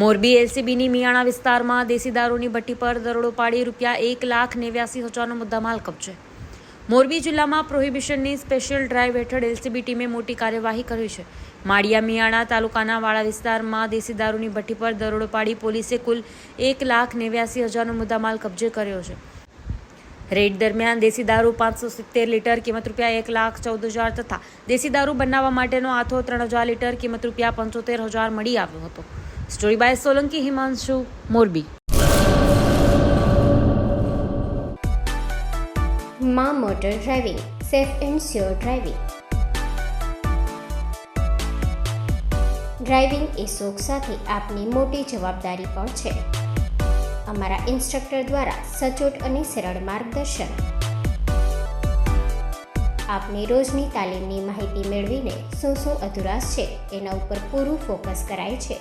મોરબી એલસીબીની મિયાણા વિસ્તારમાં દેશી દારૂની ભઠ્ઠી પર દરોડો પાડી રૂપિયા એક લાખ નેવ્યાસી હજારનો મુદ્દામાલ કબજે. મોરબી જિલ્લામાં પ્રોહિબિશનની સ્પેશિયલ ડ્રાઈવ હેઠળ એલસીબી ટીમે મોટી કાર્યવાહી કરી છે. માળિયા મિયાણા તાલુકાના વાળા વિસ્તારમાં દેશી દારૂની ભઠ્ઠી પર દરોડો પાડી પોલીસે કુલ એક લાખ નેવ્યાસી હજારનો મુદ્દામાલ કબજે કર્યો છે. રેડ દરમિયાન દેશી દારૂ પાંચસો સિત્તેર લીટર કિંમત રૂપિયા એક લાખ ચૌદ હજાર તથા દેશી દારૂ બનાવવા માટેનો આથો ત્રણ હજાર લીટર કિંમત રૂપિયા પંચોતેર હજાર મળી આવ્યો હતો. સ્ટોરી બાય સોલંકી હિમાંશુ મોરબી માં motor driving safe and sure driving driving એ શોખ સાથે આપની મોટી જવાબદારી પણ છે. અમારા ઇન્સ્ટ્રક્ટર દ્વારા સચોટ અને સરળ માર્ગદર્શન. આપની રોજની તાલીમની માહિતી મેળવીને શું શું અધુરાશ છે, એના ઉપર પૂરું ફોકસ કરાય છે.